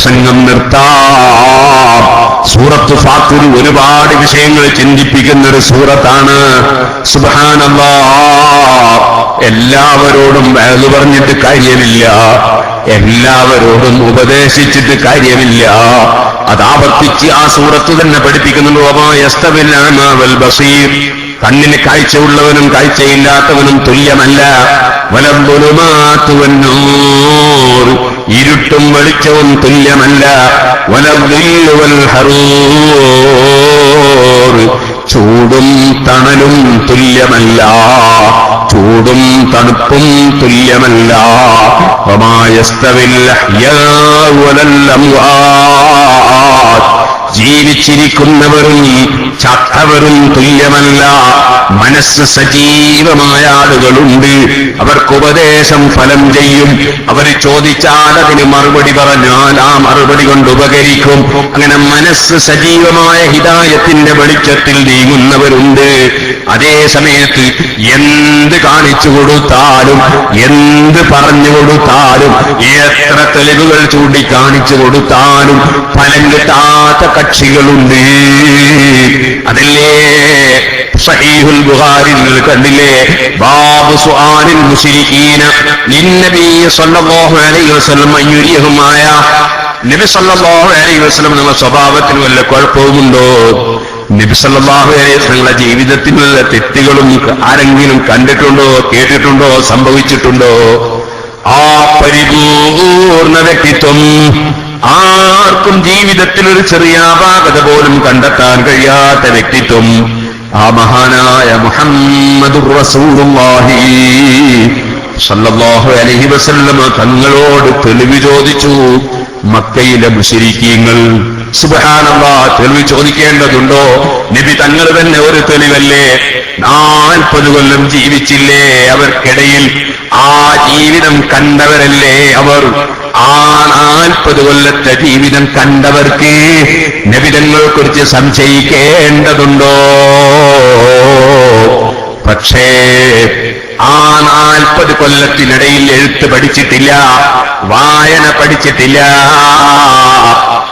പ്രസംഗം നിർത്താം. സൂറത്ത് ഫാത്തിർ ഒരുപാട് വിഷയങ്ങൾ ചിന്തിപ്പിക്കുന്ന ഒരു സൂറത്താണ്. സുബാനല്ല എല്ലാവരോടും വേദ പറഞ്ഞിട്ട് കാര്യമില്ല. എല്ലാവരോടും ഉപദേശിച്ചിട്ട് കാര്യമില്ല. അതാവർത്തിച്ച് ആ സൂറത്ത് തന്നെ പഠിപ്പിക്കുന്നുണ്ട്. ബസീർ. കണ്ണിന് കാഴ്ചയുള്ളവനും കാഴ്ചയില്ലാത്തവനും തുല്യമല്ല. വലംബുലുമാത്തുവന്നൂർ ഇരുട്ടും വെളിച്ചവും തുല്യമല്ല. ചൂടും തണലും തുല്യമല്ല. ചൂടും തണുപ്പും തുല്യമല്ല. അംവാത്ത് ജീവിച്ചിരിക്കുന്നവരും ചത്തവരും തുല്യമല്ല. മനസ്സ് സജീവമായ ആളുകളുണ്ട്. അവർക്ക് ഉപദേശം ഫലം ചെയ്യും. അവർ ചോദിച്ചാൽ അതിന് മറുപടി പറഞ്ഞാൽ ആ മറുപടി കൊണ്ട് ഉപകരിക്കും. അങ്ങനെ മനസ്സ് സജീവമായ ഹിതായത്തിന്റെ വെളിച്ചത്തിൽ നീങ്ങുന്നവരുണ്ട്. അതേ സമയത്ത് എന്ത് കാണിച്ചു കൊടുത്താലും എന്ത് പറഞ്ഞു കൊടുത്താലും എത്ര തെളിവുകൾ ചൂണ്ടിക്കാണിച്ചു കൊടുത്താലും ഫലം കിട്ടാത്ത കക്ഷികളുണ്ട്. അതല്ലേ? സഹീഹുൽ നിങ്ങൾ കണ്ടില്ലേ? ബാബു സുആനിൽ മുശ്രിക്കീന ലിന്നബി സല്ലല്ലാഹു അലൈഹി വസല്ലം നബി അലൈഹി വസല്ലം സ്വഭാവത്തിന് വല്ല കുഴപ്പവുമുണ്ടോ? നബി സല്ലല്ലാഹു ജീവിതത്തിലുള്ള തെറ്റുകളും ആരെങ്കിലും കണ്ടിട്ടുണ്ടോ കേട്ടിട്ടുണ്ടോ സംഭവിച്ചിട്ടുണ്ടോ? ആ പരിപൂർണ വ്യക്തിത്വം ആർക്കും ജീവിതത്തിൽ ഒരു ചെറിയ അപാകത പോലും കണ്ടെത്താൻ കഴിയാത്ത വ്യക്തിത്വം ആ മഹാനായ മുഹമ്മദ് സല്ലല്ലാഹു അലൈഹി വസല്ലമ തങ്ങളോട് തെളിവ് ചോദിച്ചു മക്കയിലെ മുശരിക്കീങ്ങൾ സുബഹാനല്ലാ തെളിവ് ചോദിക്കേണ്ടതുണ്ടോ? നബി തങ്ങൾ തന്നെ ഒരു തെളിവല്ലേ? നാൽപ്പത് കൊല്ലം ജീവിച്ചില്ലേ? അവർക്കിടയിൽ ആ ജീവിതം കണ്ടവരല്ലേ അവർ? ആ നാൽപ്പത് കൊല്ലത്തെ ജീവിതം കണ്ടവർക്ക് നബിതങ്ങളെ കുറിച്ച് സംശയിക്കേണ്ടതുണ്ടോ? പക്ഷേ ആ നാൽപ്പത് കൊല്ലത്തിനിടയിൽ എഴുത്ത് പഠിച്ചിട്ടില്ല വായന പഠിച്ചിട്ടില്ല.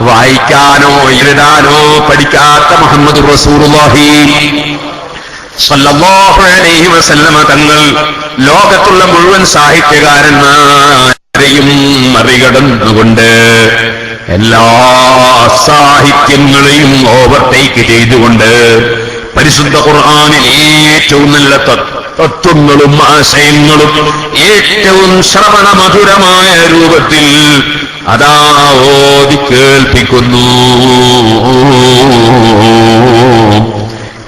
വായിക്കാനോ എഴുതാനോ പഠിക്കാത്ത മുഹമ്മദ് റസൂറുല്ലാഹി വസല്ലമ തങ്ങൾ ലോകത്തുള്ള മുഴുവൻ സാഹിത്യകാരന്മാരെയും മറികടന്നുകൊണ്ട് എല്ലാ സാഹിത്യങ്ങളെയും ഓവർടേക്ക് ചെയ്തുകൊണ്ട് പരിശുദ്ധ ഖുർആാനിൽ ഏറ്റവും നല്ല തത്വങ്ങളും ആശയങ്ങളും ഏറ്റവും ശ്രവണ മധുരമായ രൂപത്തിൽ അതാ ഓതി കേൾപ്പിക്കുന്നു.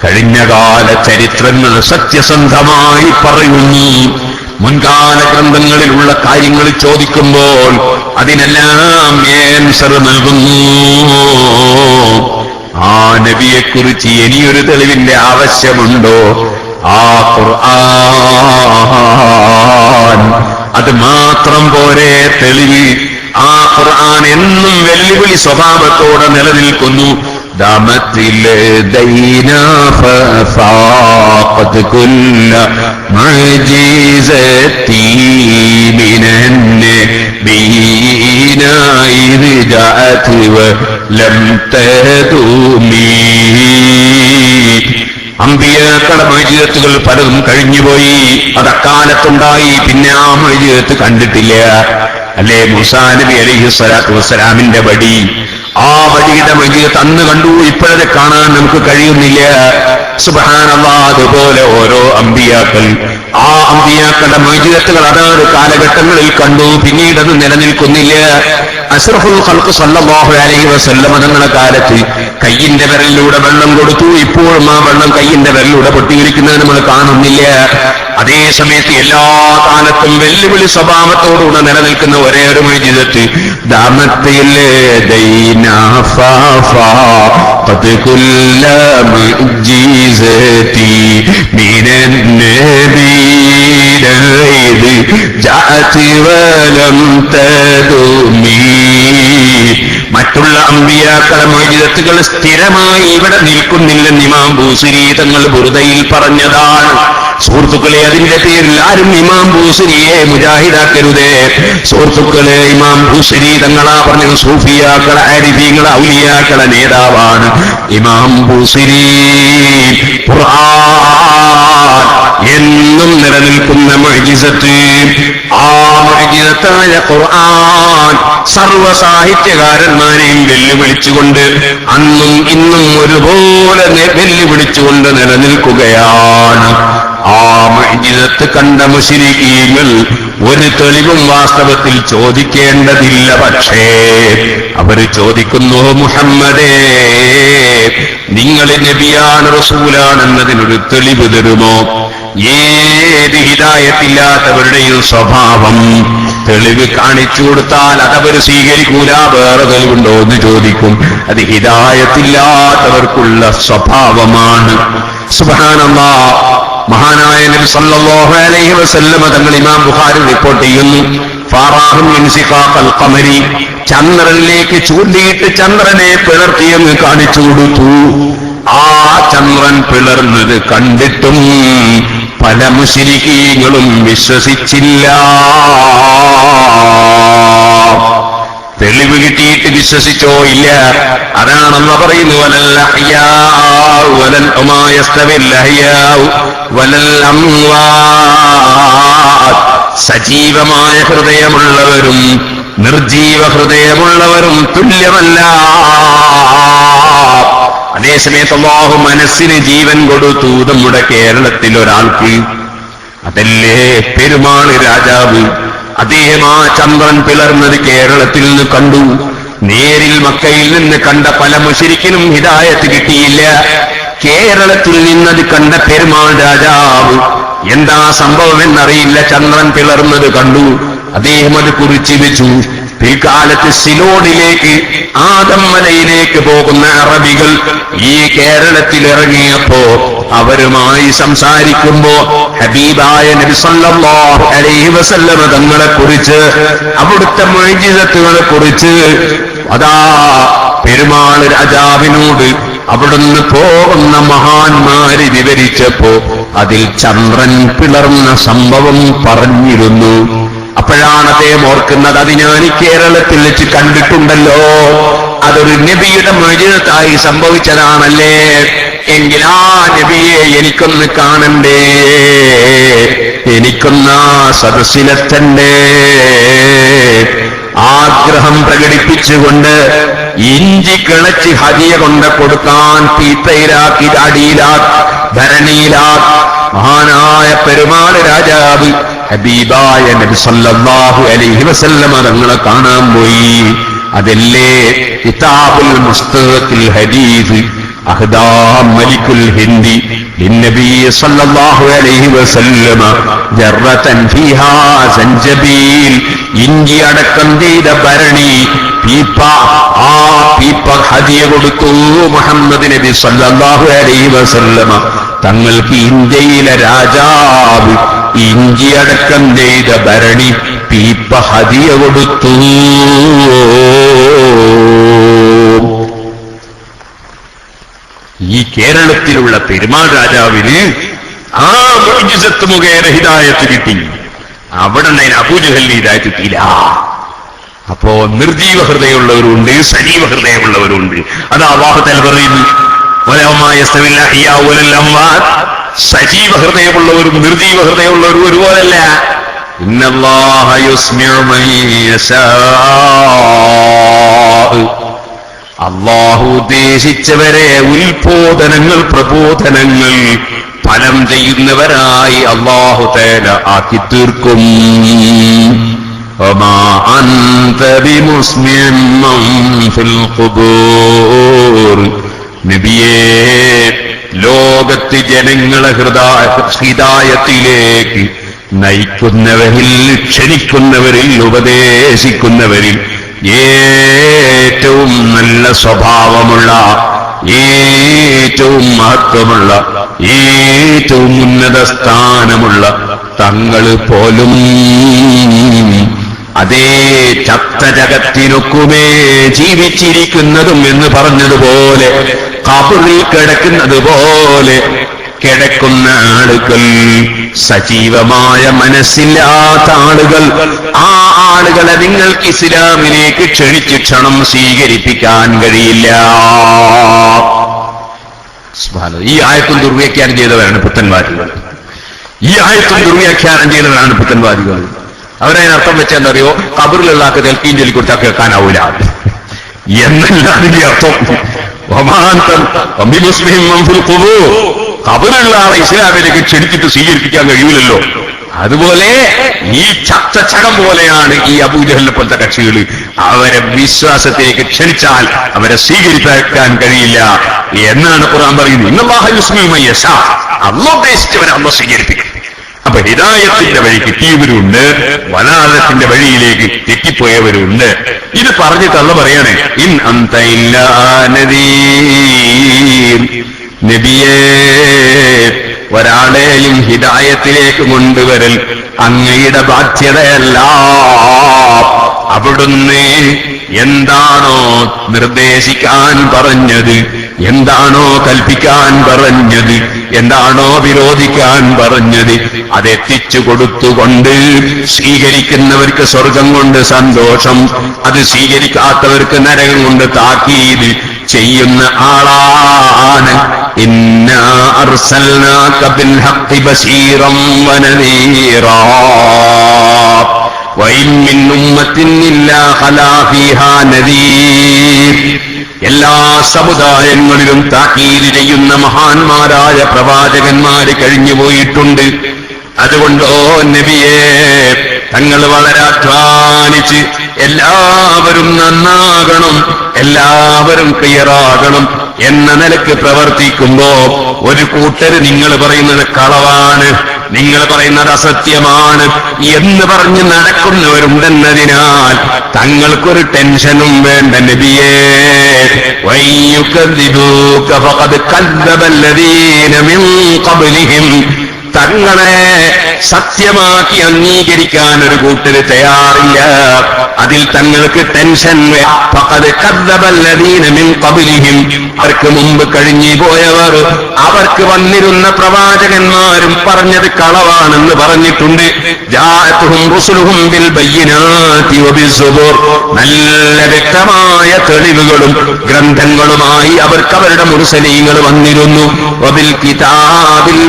കഴിഞ്ഞകാല ചരിത്രങ്ങൾ സത്യസന്ധമായി പറയുന്നു. മുൻകാല ഗ്രന്ഥങ്ങളിലുള്ള കാര്യങ്ങൾ ചോദിക്കുമ്പോൾ അതിനെല്ലാം ഏൻസർ നൽകുന്നു. ആ നബിയെക്കുറിച്ച് ഇനിയൊരു തെളിവിന്റെ ആവശ്യമുണ്ടോ? ആ ഖുർആൻ. അത് മാത്രം പോരെ തെളിവ്. ആ ഖുർആൻ എന്നും വെല്ലുവിളി സ്വഭാവത്തോടെ നിലനിൽക്കുന്നു. അമ്പിയാക്കളെ മൈജീയത്തുകൾ പലതും കഴിഞ്ഞുപോയി. അതക്കാലത്തുണ്ടായി. പിന്നെ ആ മൈജീയത്ത് കണ്ടിട്ടില്ല. അല്ലേ? മുസാ നബി അലൈഹി സ്വലാത്തു വസ്സലാമിന്റെ വടി. ആ വടിയുടെ മൈജീതത്ത് തന്നു കണ്ടു. ഇപ്പോഴത് കാണാൻ നമുക്ക് കഴിയുന്നില്ല. സുബാനുപോലെ ഓരോ അമ്പിയാക്കൾ. ആ അമ്പിയാക്കളുടെ മൈജിതത്തുകൾ അതാത് കാലഘട്ടങ്ങളിൽ കണ്ടു. പിന്നീട് നിലനിൽക്കുന്നില്ല. അസ്രഫുൽ ഖൽക്ക് സല്ലല്ലാഹു അലൈഹി വസല്ലം തങ്ങളുടെ കാലത്ത് കയ്യിന്റെ വിരലിലൂടെ വെള്ളം കൊടുത്തു. ഇപ്പോഴും ആ വെള്ളം കയ്യിന്റെ വിരലിലൂടെ പൊട്ടിയിരിക്കുന്നത് നമ്മൾ കാണുന്നില്ല. അതേ സമയത്ത് എല്ലാ കാലത്തും വെല്ലുവിളി സ്വഭാവത്തോടുകൂടെ നിലനിൽക്കുന്ന ഒരേ ഒരു മൊയ്ജിതത്ത് മറ്റുള്ള അമ്പിയാക്കളെ മോചിതത്തുകൾ സ്ഥിരമായി ഇവിടെ നിൽക്കുന്നില്ലെന്ന് ഇമാം ഭൂസുരീതങ്ങൾ ബുറുതയിൽ പറഞ്ഞതാണ്. സുഹൃത്തുക്കളെ അതിന്റെ പേരിൽ ആരും ഇമാം ഭൂസരിയെ മുജാഹിദാക്കരുതേ. സുഹൃത്തുക്കളെ ഇമാം ഭൂസരി തങ്ങളാ പറഞ്ഞത് സൂഫിയാക്കള അരിഫീങ്ങളെ ഔലിയാക്കള നേതാവാണ് ഇമാം ഭൂസരി. എന്നും നിലനിൽക്കുന്ന മൊഴിസത്ത് ആ മൊഴിസത്തായ ഖുർആൻ സർവ സാഹിത്യകാരന്മാരെയും വെല്ലുവിളിച്ചുകൊണ്ട് അന്നും ഇന്നും ഒരുപോലെ വെല്ലുവിളിച്ചുകൊണ്ട് നിലനിൽക്കുകയാണ്. ആ മഹിജിതത്ത് കണ്ട മുശിരിക്കീങ്ങൾ ഒരു തെളിവും വാസ്തവത്തിൽ ചോദിക്കേണ്ടതില്ല പക്ഷേ അവർ ചോദിക്കുന്നു മുഹമ്മദേ നിങ്ങൾ നബിയാണ് റസൂലാണെന്നതിനൊരു തെളിവ് തരുമോ? ഏത് ഹിതായത്തില്ലാത്തവരുടെയും സ്വഭാവം തെളിവ് കാണിച്ചു കൊടുത്താൽ അതവർ സ്വീകരിക്കൂല വേറെ തെളിവുണ്ടോ എന്ന് ചോദിക്കും. അത് ഹിതായത്തില്ലാത്തവർക്കുള്ള സ്വഭാവമാണ്. സുബാനല്ലാ മഹാനായ നബി സല്ലല്ലാഹു അലൈഹി വസല്ലമ തങ്ങൾ ഇമാം ബുഖാരി റിപ്പോർട്ട് ചെയ്യുന്നു. ഫാറാഹും ഇൻസിഖാഖൽ ഖമരി ചന്ദ്രനിലേക്ക് ചൂണ്ടിയിട്ട് ചന്ദ്രനെ പിളർത്തിയെന്ന് കാണിച്ചു കൊടുത്തു. ആ ചന്ദ്രൻ പിളർന്നത് കണ്ടിട്ടും പല മുശിരിക്കീങ്ങളും വിശ്വസിച്ചില്ല. തെളിവ് കിട്ടിയിട്ട് വിശ്വസിച്ചോ ഇല്ല. അതാണെന്ന് പറയുന്നു സജീവമായ ഹൃദയമുള്ളവരും നിർജീവ ഹൃദയമുള്ളവരും തുല്യമല്ല. അതേസമയത്ത് അള്ളാഹു മനസ്സിന് ജീവൻ കൊടുത്തു. നമ്മുടെ കേരളത്തിൽ ഒരാൾക്ക് അതല്ലേ പെരുമാൾ രാജാവ്? അദ്ദേഹം ആ ചന്ദ്രൻ പിളർന്നത് കേരളത്തിൽ നിന്ന് കണ്ടു. നേരിൽ മക്കയിൽ നിന്ന് കണ്ട പല മുശരിക്കിനും ഹിതായത്ത് കിട്ടിയില്ല. കേരളത്തിൽ നിന്നത് കണ്ട പെരുമാൾ രാജാവ് എന്താ സംഭവം എന്നറിയില്ല. ചന്ദ്രൻ പിളർന്നത് കണ്ടു. അദ്ദേഹം അത് കുറിച്ച് വെച്ചു. പിൽക്കാലത്ത് സിലോണിലേക്ക് ആദമ്മലയിലേക്ക് പോകുന്ന അറബികൾ ഈ കേരളത്തിൽ ഇറങ്ങിയപ്പോ അവരുമായി സംസാരിക്കുമ്പോ ഹബീബായ അലൈഹി വസല്ലമ തങ്ങളെ കുറിച്ച് അവിടുത്തെ മൈജിതത്തുകളെ കുറിച്ച് അതാ പെരുമാൾ രാജാവിനോട് അവിടുന്ന് പോകുന്ന മഹാന്മാര് വിവരിച്ചപ്പോ അതിൽ ചന്ദ്രൻ പിളർന്ന സംഭവം പറഞ്ഞിരുന്നു. അപ്പോഴാണ് അദ്ദേഹം ഓർക്കുന്നത് അത് ഞാൻ കേരളത്തിൽ വെച്ച് കണ്ടിട്ടുണ്ടല്ലോ. അതൊരു നബിയുടെ മൊഴിതായി സംഭവിച്ചതാണല്ലേ? എങ്കിൽ ആ നബിയെ എനിക്കൊന്ന് കാണണ്ടേ? എനിക്കൊന്ന് ആ സദസ്സിലെത്തണ്ടേ? ആഗ്രഹം പ്രകടിപ്പിച്ചുകൊണ്ട് ഇഞ്ചി കിളച്ച് ഹതിയ കൊണ്ട് കൊടുക്കാൻ തീത്തയിലാക്കി അടിയിലാ ഭരണിയിലാ മഹാനായ പെരുമാൾ രാജാവ് ഹബീബായ നബി സല്ലല്ലാഹു അലൈഹി വസല്ലമ തങ്ങളെ കാണാൻ പോയി. അതല്ലേ കിതാബുൽ മുസ്തഖിൽ ഹദീസ്. അഹ്ദാ മലിക്കുൽ ഹിന്ദി للنبي صلى الله عليه وسلم جرة فيها زنجبيل ഇഞ്ചി അടക്കം ചെയ്ത ഭരണി പീപ്പ ആ പീപ്പ ഹദിയ കൊടുത്തു മുഹമ്മദ് നബി സല്ലല്ലാഹു അലൈഹി വസല്ലമ തങ്ങൾക്ക് ഇന്ത്യയിലെ രാജാവ് ഇഞ്ചി അടക്കം ചെയ്ത ഭരണി പീപ്പ ഹദിയ കൊടുത്തു ഈ കേരളത്തിലുള്ള പെരുമാൾ രാജാവിന് ആ മോജിസത്ത് മുഖേന ഹിതായത്ത് കിട്ടി. അവിടെ നിന്ന് അബൂജഹലിന് ഹിതായത്ത് കിട്ടിയില്ല. അപ്പോ നിർജീവ ഹൃദയമുള്ളവരുണ്ട് സജീവ ഹൃദയമുള്ളവരുണ്ട്. അത് അവാഹത്തിൽ പറയുന്നു സജീവ ഹൃദയമുള്ളവരും നിർജീവ ഹൃദയമുള്ളവരും ഒരുപോലല്ല. ഇന്നല്ലാഹ യുസ്മിഉ മൻ അള്ളാഹു ഉദ്ദേശിച്ചവരെ ഉത്ബോധനങ്ങൾ പ്രബോധനങ്ങൾ ഫലം ചെയ്യുന്നവരായി അള്ളാഹു തേന ആക്കി തീർക്കും. നബിയേ ലോകത്ത് ജനങ്ങളെ ഹൃദയ ഹിതായത്തിലേക്ക് നയിക്കുന്നവരിൽ ക്ഷണിക്കുന്നവരിൽ ഉപദേശിക്കുന്നവരിൽ ഏറ്റവും നല്ല സ്വഭാവമുള്ള ഏറ്റവും മഹത്വമുള്ള ഏറ്റവും ഉന്നത സ്ഥാനമുള്ള തങ്ങൾ പോലും അതേ ചത്ത ജഗത്തിനൊക്കുമേ ജീവിച്ചിരിക്കുന്നതും എന്ന് പറഞ്ഞതുപോലെ കബറിൽ കിടക്കുന്നത് പോലെ കിടക്കുന്ന ആളുകൾ സജീവമായ മനസ്സില്ലാത്ത ആളുകൾ. ആ ആളുകളെ നിങ്ങൾക്ക് ഇസ്ലാമിലേക്ക് ക്ഷണിച്ച് ക്ഷണം സ്വീകരിപ്പിക്കാൻ കഴിയില്ല. ഈ ആയത്തും ദുർവ്യാഖ്യാനം ചെയ്തവരാണ് പുത്തൻവാദികൾ. ഈ ആയത്തും ദുർവ്യാഖ്യാനം ചെയ്തവരാണ് പുത്തൻവാദികൾ. അവരതിനർത്ഥം വെച്ചെന്നറിയോ കബറിലുള്ള ആൾക്ക് തെൽക്കീൻ ചൊല്ലി കൊടുത്താൽ കേൾക്കാനാവൂല. എന്നല്ല അതിന്റെ അർത്ഥം. ആളെ ഇസ്ലാമിലേക്ക് ക്ഷണിച്ചിട്ട് സ്വീകരിപ്പിക്കാൻ കഴിയില്ലല്ലോ അതുപോലെ ഈ ചത്തച്ചകം പോലെയാണ് ഈ അബൂജഹലിനെ പോലത്തെ കക്ഷികൾ അവരെ വിശ്വാസത്തിലേക്ക് ക്ഷണിച്ചാൽ അവരെ സ്വീകരിക്കാൻ കഴിയില്ല എന്നാണ് ഖുർആൻ പറയുന്നത്. ഇന്നല്ലാഹുസ്മിമയ്യസ അല്ല സ്വീകരിപ്പിക്കും. അപ്പൊ ഹിതായത്തിന്റെ വഴി കിട്ടിയവരുണ്ട് വനാദത്തിന്റെ വഴിയിലേക്ക് തെറ്റിപ്പോയവരുണ്ട്. ഇത് പറഞ്ഞിട്ട് അല്ല പറയണേ ഇൻ അന്ത ഇല്ലാ നദീർ. നബിയേ ഒരാളെയും ഹിതായത്തിലേക്ക് കൊണ്ടുവരൽ അങ്ങയുടെ ബാധ്യതയല്ല. അവിടുന്ന് എന്താണോ നിർദ്ദേശിക്കാൻ പറഞ്ഞത് എന്താണോ കൽപ്പിക്കാൻ പറഞ്ഞത് എന്താണോ വിരോധിക്കാൻ പറഞ്ഞത് അതെത്തിച്ചു കൊടുത്തുകൊണ്ട് സ്വീകരിക്കുന്നവർക്ക് സ്വർഗം കൊണ്ട് സന്തോഷം അത് സ്വീകരിക്കാത്തവർക്ക് നരകം കൊണ്ട് താക്കീത് ചെയ്യുന്ന ആളാണ് ഇന്നാ അർസൽനാക ബിൽ ഹഖ് ബശീറൻ വനദീറാ وإن من أمة إلا خلا فيها نذير എല്ലാ സമുദായങ്ങളിലും താക്കീത് ചെയ്യുന്ന മഹാന്മാരായ പ്രവാചകന്മാര് കഴിഞ്ഞുപോയിട്ടുണ്ട് അതുകൊണ്ട് ഓ നബിയെ തങ്ങൾ വളരെ അധ്വാനിച്ച് എല്ലാവരും നന്നാകണം എല്ലാവരും ക്ലിയറാകണം എന്ന നിലയ്ക്ക് പ്രവർത്തിക്കുമ്പോ ഒരു കൂട്ടര് നിങ്ങൾ പറയുന്നത് കളവാണ് നിങ്ങൾ പറയുന്നത് അസത്യമാണ് എന്ന് പറഞ്ഞ് നടക്കുന്നവരുണ്ടെന്നതിനാൽ തങ്ങൾക്കൊരു ടെൻഷനും വേണ്ട നബിയേ. തങ്ങളെ സത്യമാക്കി അംഗീകരിക്കാൻ ഒരു കൂട്ടര് തയ്യാറില്ല. അതിൽ തങ്ങൾക്ക് ടെൻഷൻ വേ- അവർക്ക് മുമ്പ് കഴിഞ്ഞു പോയവർ അവർക്ക് വന്നിരുന്ന പ്രവാചകന്മാരും പറഞ്ഞത് കളവാണെന്ന് പറഞ്ഞിട്ടുണ്ട്. നല്ല വ്യക്തമായ തെളിവുകളും ഗ്രന്ഥങ്ങളുമായി അവർക്ക് അവരുടെ മുറുസലീങ്ങൾ വന്നിരുന്നു. കിതാബിൽ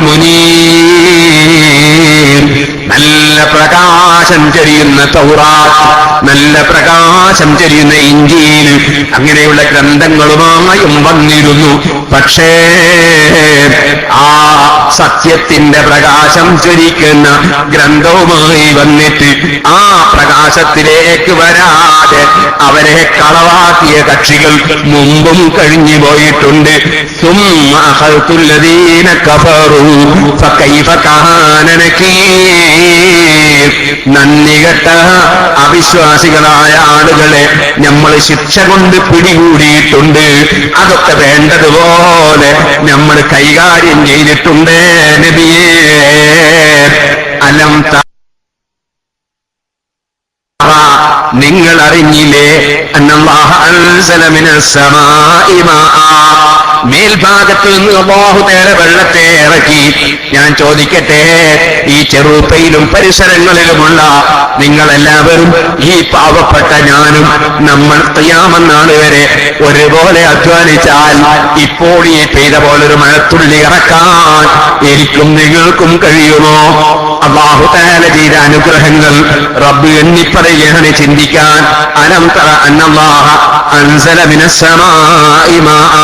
നല്ല പ്രകാശം ചരിയുന്ന തൗറാത്ത് നല്ല പ്രകാശം ചരിയുന്ന ഇഞ്ചിയിൽ അങ്ങനെയുള്ള ഗ്രന്ഥങ്ങളുമായും വന്നിരുന്നു പക്ഷേ ആ സത്യത്തിന്റെ പ്രകാശം ചൊരിക്കുന്ന ഗ്രന്ഥവുമായി വന്നിട്ട് ആ പ്രകാശത്തിലേക്ക് വരാതെ അവരെ കളവാക്കിയ കക്ഷികൾ മുമ്പും കഴിഞ്ഞു പോയിട്ടുണ്ട് ثم أخذت الذين كفروا فكيف كان نكير നന്ദികെട്ട അവിശ്വാസികളായ ആളുകളെ നമ്മൾ ശിക്ഷ കൊണ്ട് പിടികൂടിയിട്ടുണ്ട് അതൊക്കെ വേണ്ടതുപോലെ നമ്മൾ കൈകാര്യം ചെയ്തിട്ടുണ്ട് നബിയേ അലം നിങ്ങൾ അറിഞ്ഞില്ലേ അന്നല്ലാഹ അൻസല മിനസ് മേൽഭാഗത്ത് നിന്ന് അള്ളാഹു തേരെ വെള്ളത്തെ ഇറക്കി. ഞാൻ ചോദിക്കട്ടെ ഈ ചെറുപ്പയിലും പരിസരങ്ങളിലുമുള്ള നിങ്ങളെല്ലാവരും ഈ പാവപ്പെട്ട ഞാനും നമ്മൾ ചെയ്യാമെന്നാണ് വരെ ഒരുപോലെ അധ്വാനിച്ചാൽ ഇപ്പോൾ ഈ പെയ്ത പോലൊരു മഴത്തുള്ളി ഇറക്കാൻ എനിക്കും നിങ്ങൾക്കും കഴിയുമോ? അള്ളാഹു താല ചെയ്ത അനുഗ്രഹങ്ങൾ റബ്ബ് എണ്ണിപ്പറയുകയാണ് ചിന്തിക്കാൻ അനം തറ അന്നല്ലാഹ അൻസല മിനസ്സമാഇ മാആ